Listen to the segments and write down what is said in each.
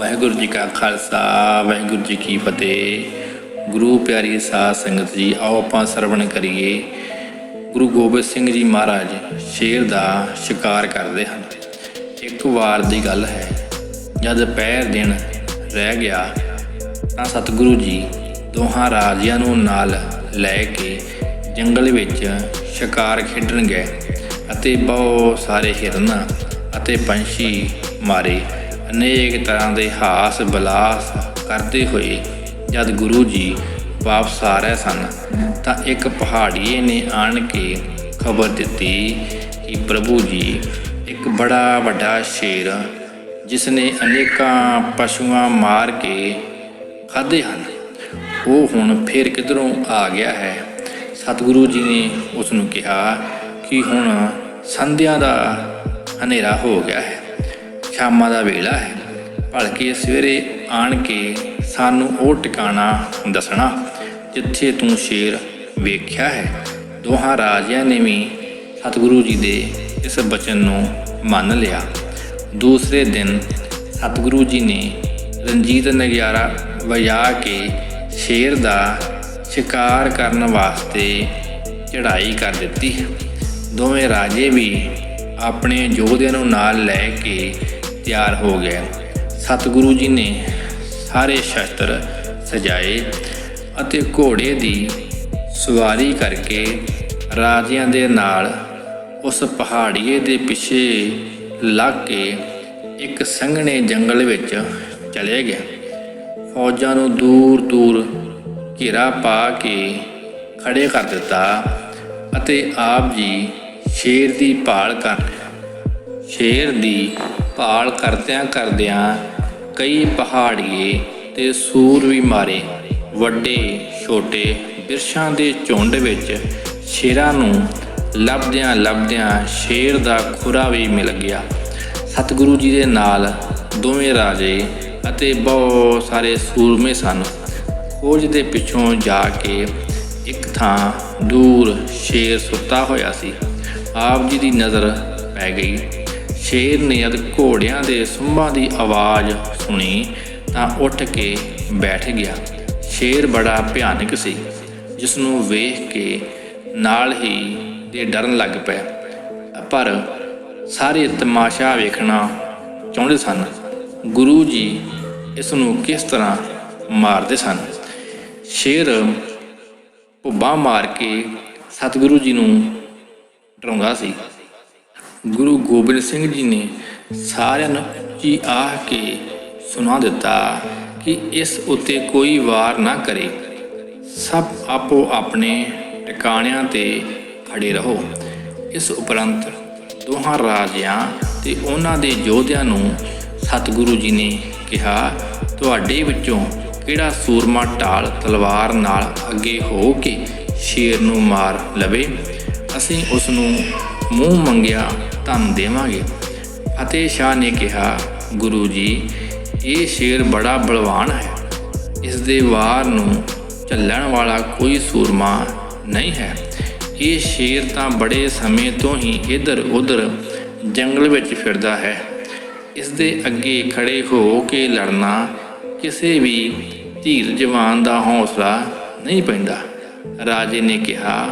ਵਾਹਿਗੁਰੂ ਜੀ ਕਾ ਖਾਲਸਾ, ਵਾਹਿਗੁਰੂ ਜੀ ਕੀ ਫਤਿਹ। ਗੁਰੂ ਪਿਆਰੀ ਸਾਧ ਸੰਗਤ ਜੀ, ਆਓ ਆਪਾਂ ਸਰਵਣ ਕਰੀਏ। ਗੁਰੂ ਗੋਬਿੰਦ ਸਿੰਘ ਜੀ ਮਹਾਰਾਜ ਸ਼ੇਰ ਦਾ ਸ਼ਿਕਾਰ ਕਰਦੇ ਹਨ। ਇੱਕ ਵਾਰ ਦੀ ਗੱਲ ਹੈ, ਜਦ ਪਹਿਰ ਦਿਨ ਰਹਿ ਗਿਆ, ਤਾਂ ਸਤਿਗੁਰੂ ਜੀ ਦੋਹਾਂ ਰਾਜਿਆਂ ਨੂੰ ਨਾਲ ਲੈ ਕੇ ਜੰਗਲ ਵਿੱਚ ਸ਼ਿਕਾਰ ਖੇਡਣ ਗਏ ਅਤੇ ਬਹੁਤ ਸਾਰੇ ਹਿਰਨ ਅਤੇ ਪੰਛੀ ਮਾਰੇ। ਅਨੇਕ ਤਰ੍ਹਾਂ ਦੇ ਹਾਸ ਬਲਾਸ ਕਰਦੇ ਹੋਏ ਜਦ ਗੁਰੂ ਜੀ ਵਾਪਸ ਆ ਰਹੇ ਸਨ, ਤਾਂ ਇੱਕ ਪਹਾੜੀਏ ਨੇ ਆਣ ਕੇ ਖਬਰ ਦਿੱਤੀ ਕਿ ਪ੍ਰਭੂ ਜੀ, ਇੱਕ ਬੜਾ ਵੱਡਾ ਸ਼ੇਰ ਜਿਸ ਨੇ ਅਨੇਕਾਂ ਪਸ਼ੂਆਂ ਮਾਰ ਕੇ ਖਾਧੇ ਹਨ, ਉਹ ਹੁਣ ਫੇਰ ਕਿਧਰੋਂ ਆ ਗਿਆ ਹੈ? ਸਤਿਗੁਰੂ ਜੀ ਨੇ ਉਸ ਨੂੰ ਕਿਹਾ ਕਿ ਹੁਣ ਸੰਧਿਆ ਦਾ ਹਨੇਰਾ ਹੋ ਗਿਆ ਹੈ। ਸ਼ਾਮਾਂ ਦਾ ਵੇਲਾ ਹੈ। ਭਲਕੇ ਸਵੇਰੇ ਆਣ ਕੇ ਸਾਨੂੰ ਉਹ ਟਿਕਾਣਾ ਦੱਸਣਾ ਜਿੱਥੇ ਤੂੰ ਸ਼ੇਰ ਵੇਖਿਆ ਹੈ। ਦੋਹਾਂ ਰਾਜਿਆਂ ਨੇ ਵੀ ਸਤਿਗੁਰੂ ਜੀ ਦੇ ਇਸ ਬਚਨ ਨੂੰ ਮੰਨ ਲਿਆ। ਦੂਸਰੇ ਦਿਨ ਸਤਿਗੁਰੂ ਜੀ ਨੇ ਰਣਜੀਤ ਨਗਿਆਰਾ ਵਜਾ ਕੇ ਸ਼ੇਰ ਦਾ ਸ਼ਿਕਾਰ ਕਰਨ ਵਾਸਤੇ ਚੜ੍ਹਾਈ ਕਰ ਦਿੱਤੀ। ਦੋਵੇਂ ਰਾਜੇ ਵੀ ਆਪਣੇ ਯੋਧਿਆਂ ਨੂੰ ਨਾਲ ਲੈ ਕੇ ਤਿਆਰ ਹੋ ਗਏ। ਸਤਿਗੁਰੂ ਜੀ ਨੇ ਸਾਰੇ ਸ਼ਸਤਰ ਸਜਾਏ ਅਤੇ ਘੋੜੇ ਦੀ ਸਵਾਰੀ ਕਰਕੇ ਰਾਜਿਆਂ ਦੇ ਨਾਲ ਉਸ ਪਹਾੜੀਏ ਦੇ ਪਿੱਛੇ ਲੱਗ ਕੇ ਇੱਕ ਸੰਘਣੇ ਜੰਗਲ ਵਿੱਚ ਚਲੇ ਗਏ। ਫੌਜਾਂ ਨੂੰ ਦੂਰ ਦੂਰ ਘੇਰਾ ਪਾ ਕੇ ਖੜੇ ਕਰ ਦਿੱਤਾ ਅਤੇ ਆਪ ਜੀ ਸ਼ੇਰ ਦੀ ਭਾਲ ਕਰ ਸ਼ੇਰ ਦੀ ਭਾਲ ਕਰਦਿਆਂ ਕਰਦਿਆਂ ਕਈ ਪਹਾੜੀਏ ਤੇ ਸੂਰ ਵੀ ਮਾਰੇ। ਵੱਡੇ, ਛੋਟੇ ਬਿਰਸ਼ਾਂ ਦੇ ਝੁੰਡ ਵਿੱਚ ਸ਼ੇਰਾਂ ਨੂੰ ਲੱਭਦਿਆਂ ਲੱਭਦਿਆਂ ਸ਼ੇਰ ਦਾ ਖੁਰਾ ਵੀ ਮਿਲ ਗਿਆ। ਸਤਿਗੁਰੂ ਜੀ ਦੇ ਨਾਲ ਦੋਵੇਂ ਰਾਜੇ ਅਤੇ ਬਹੁਤ ਸਾਰੇ ਸੂਰਮੇ ਸਨ। ਖੋਜ ਦੇ ਪਿੱਛੋਂ ਜਾ ਕੇ ਇੱਕ ਥਾਂ ਦੂਰ ਸ਼ੇਰ ਸੁੱਤਾ ਹੋਇਆ ਸੀ। ਆਪ ਜੀ ਦੀ ਨਜ਼ਰ ਪੈ ਗਈ। ਸ਼ੇਰ ਨੇ ਜਦ ਘੋੜਿਆਂ ਦੇ ਸੁੰਭਾਂ ਦੀ ਆਵਾਜ਼ ਸੁਣੀ ਤਾਂ ਉੱਠ ਕੇ ਬੈਠ ਗਿਆ। ਸ਼ੇਰ ਬੜਾ ਭਿਆਨਕ ਸੀ ਜਿਸ ਨੂੰ ਵੇਖ ਕੇ ਨਾਲ ਹੀ ਦੇ ਡਰਨ ਲੱਗ ਪਿਆ। ਪਰ ਸਾਰੇ ਤਮਾਸ਼ਾ ਵੇਖਣਾ ਚਾਹੁੰਦੇ ਸਨ, ਗੁਰੂ ਜੀ ਇਸ ਨੂੰ ਕਿਸ ਤਰ੍ਹਾਂ ਮਾਰਦੇ ਸਨ। ਸ਼ੇਰ ਭੁੱਬਾ ਮਾਰ ਕੇ ਸਤਿਗੁਰੂ ਜੀ ਨੂੰ ਡਰਾਉਂਦਾ ਸੀ। ਗੁਰੂ ਗੋਬਿੰਦ ਸਿੰਘ ਜੀ ਨੇ ਸਾਰਿਆਂ ਨੂੰ ਉੱਚੀ ਆਹ ਕੇ ਸੁਣਾ ਦਿੱਤਾ ਕਿ ਇਸ ਉੱਤੇ ਕੋਈ ਵਾਰ ਨਾ ਕਰੇ। ਸਭ ਆਪੋ ਆਪਣੇ ਟਿਕਾਣਿਆਂ ਤੇ ਖੜੇ ਰਹੋ। ਇਸ ਉਪਰੰਤ ਦੋਹਾਂ ਰਾਜਿਆਂ ਤੇ ਉਹਨਾਂ ਦੇ ਯੋਧਿਆਂ ਨੂੰ ਸਤਿਗੁਰੂ ਜੀ ਨੇ ਕਿਹਾ, ਤੁਹਾਡੇ ਵਿੱਚੋਂ ਕਿਹੜਾ ਸੂਰਮਾ ਢਾਲ ਤਲਵਾਰ ਨਾਲ ਅੱਗੇ ਹੋ ਕੇ ਸ਼ੇਰ ਨੂੰ ਮਾਰ ਲਵੇ? ਅਸੀਂ ਉਸ ਨੂੰ ਮੂੰਹ ਮੰਗਿਆ, ਧਨ ਦੇਵਾਂਗੇ। ਅਤੇ ਸ਼ਾਹ ਨੇ ਕਿਹਾ, ਗੁਰੂ ਜੀ, ਇਹ ਸ਼ੇਰ ਬੜਾ ਬਲਵਾਨ ਹੈ। ਇਸ ਦੇ ਵਾਰ ਨੂੰ ਚੱਲਣ ਵਾਲਾ ਕੋਈ ਸੂਰਮਾ ਨਹੀਂ ਹੈ। ਇਹ ਸ਼ੇਰ ਤਾਂ ਬੜੇ ਸਮੇਂ ਤੋਂ ਹੀ ਇੱਧਰ ਉੱਧਰ ਜੰਗਲ ਵਿੱਚ ਫਿਰਦਾ ਹੈ। ਇਸ ਦੇ ਅੱਗੇ ਖੜੇ ਹੋ ਕੇ ਲੜਨਾ ਕਿਸੇ ਵੀ ਧੀਰ ਜਵਾਨ ਦਾ ਹੌਸਲਾ ਨਹੀਂ ਪੈਂਦਾ। ਰਾਜੇ ਨੇ ਕਿਹਾ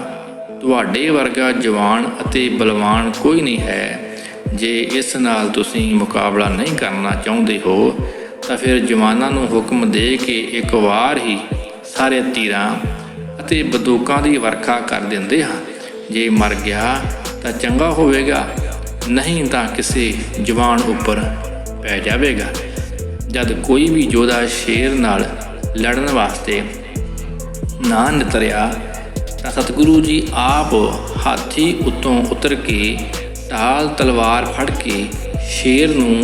ਤੁਹਾਡੇ ਵਰਗਾ ਜਵਾਨ ਅਤੇ ਬਲਵਾਨ ਕੋਈ ਨਹੀਂ ਹੈ। ਜੇ ਇਸ ਨਾਲ ਤੁਸੀਂ ਮੁਕਾਬਲਾ ਨਹੀਂ ਕਰਨਾ ਚਾਹੁੰਦੇ ਹੋ, ਤਾਂ ਫਿਰ ਜਵਾਨਾਂ ਨੂੰ ਹੁਕਮ ਦੇ ਕੇ ਇੱਕ ਵਾਰ ਹੀ ਸਾਰੇ ਤੀਰਾਂ ਅਤੇ ਬੰਦੂਕਾਂ ਦੀ ਵਰਖਾ ਕਰ ਦਿੰਦੇ ਹਾਂ। ਜੇ ਮਰ ਗਿਆ, ਤਾਂ ਚੰਗਾ ਹੋਵੇਗਾ। ਨਹੀਂ ਤਾਂ ਕਿਸੇ ਜਵਾਨ ਉੱਪਰ ਪੈ ਜਾਵੇਗਾ। ਜਦ ਕੋਈ ਵੀ ਯੋਧਾ ਸ਼ੇਰ ਨਾਲ ਲੜਨ ਵਾਸਤੇ ਨਾ ਨਿਤਰਿਆ ਤਾਂ ਸਤਿਗੁਰੂ ਜੀ ਆਪ ਹਾਥੀ ਉੱਤੋਂ ਉਤਰ ਕੇ ਢਾਲ ਤਲਵਾਰ ਫੜ ਕੇ ਸ਼ੇਰ ਨੂੰ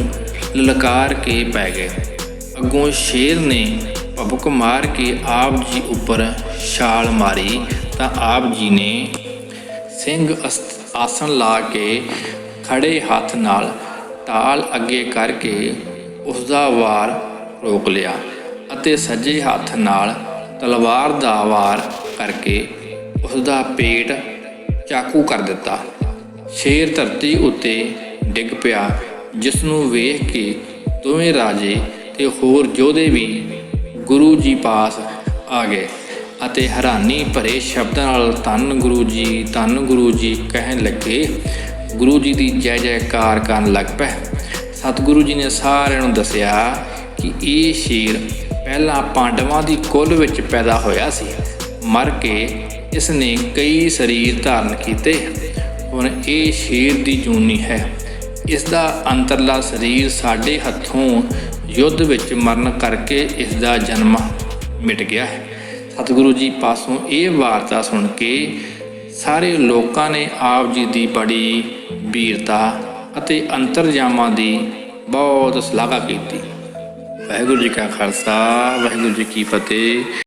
ਲਲਕਾਰ ਕੇ ਪੈ ਗਏ। ਅੱਗੋਂ ਸ਼ੇਰ ਨੇ ਭਬਕ ਮਾਰ ਕੇ ਆਪ ਜੀ ਉੱਪਰ ਛਾਲ ਮਾਰੀ ਤਾਂ ਆਪ ਜੀ ਨੇ ਸਿੰਘ ਅਸ- ਆਸਣ ਲਾ ਕੇ ਖੜੇ ਹੱਥ ਨਾਲ ਢਾਲ ਅੱਗੇ ਕਰਕੇ ਉਸ ਦਾ ਵਾਰ ਰੋਕ ਲਿਆ ਅਤੇ ਸੱਜੇ ਹੱਥ ਨਾਲ ਤਲਵਾਰ ਦਾ ਵਾਰ ਕਰਕੇ ਉਸ ਦਾ ਪੇਟ ਚਾਕੂ ਕਰ ਦਿੱਤਾ। ਸ਼ੇਰ ਧਰਤੀ ਉੱਤੇ ਡਿੱਗ ਪਿਆ ਜਿਸ ਨੂੰ ਵੇਖ ਕੇ ਦੋਵੇਂ ਰਾਜੇ ਤੇ ਹੋਰ ਯੋਧੇ ਵੀ ਗੁਰੂ ਜੀ ਪਾਸ ਆ ਗਏ ਅਤੇ ਹੈਰਾਨੀ ਭਰੇ ਸ਼ਬਦਾਂ ਨਾਲ ਧੰਨ ਗੁਰੂ ਜੀ, ਧੰਨ ਗੁਰੂ ਜੀ ਕਹਿਣ ਲੱਗੇ, ਗੁਰੂ ਜੀ ਦੀ ਜੈ ਜੈਕਾਰ ਕਰਨ ਲੱਗ ਪਏ ਸਤਿਗੁਰੂ ਜੀ ਨੇ ਸਾਰਿਆਂ ਨੂੰ ਦੱਸਿਆ ਕਿ ਇਹ ਸ਼ੇਰ ਪਹਿਲਾਂ ਪਾਂਡਵਾਂ ਦੀ ਕੁੱਲ ਵਿੱਚ ਪੈਦਾ ਹੋਇਆ ਸੀ। ਮਰ ਕੇ ਇਸ ਨੇ ਕਈ ਸਰੀਰ ਧਾਰਨ ਕੀਤੇ, ਹੁਣ ਇਹ ਸ਼ੇਰ ਦੀ ਜੂਨੀ ਹੈ। ਇਸ ਦਾ ਅੰਤਰਲਾ ਸਰੀਰ ਸਾਡੇ ਹੱਥੋਂ ਯੁੱਧ ਵਿੱਚ ਮਰਨ ਕਰਕੇ ਇਸ ਦਾ ਜਨਮ ਮਿਟ ਗਿਆ ਹੈ। ਸਤਿਗੁਰੂ ਜੀ ਪਾਸੋਂ ਇਹ ਵਾਰਤਾ ਸੁਣ ਕੇ ਸਾਰੇ ਲੋਕਾਂ ਨੇ ਆਪ ਜੀ ਦੀ ਬੜੀ ਵੀਰਤਾ ਅਤੇ ਅੰਤਰਜਾਮਾਂ ਦੀ ਬਹੁਤ ਸ਼ਲਾਘਾ ਕੀਤੀ। ਵਾਹਿਗੁਰੂ ਜੀ ਕਾ ਖਾਲਸਾ, ਵਾਹਿਗੁਰੂ ਜੀ ਕੀ ਫਤਿਹ।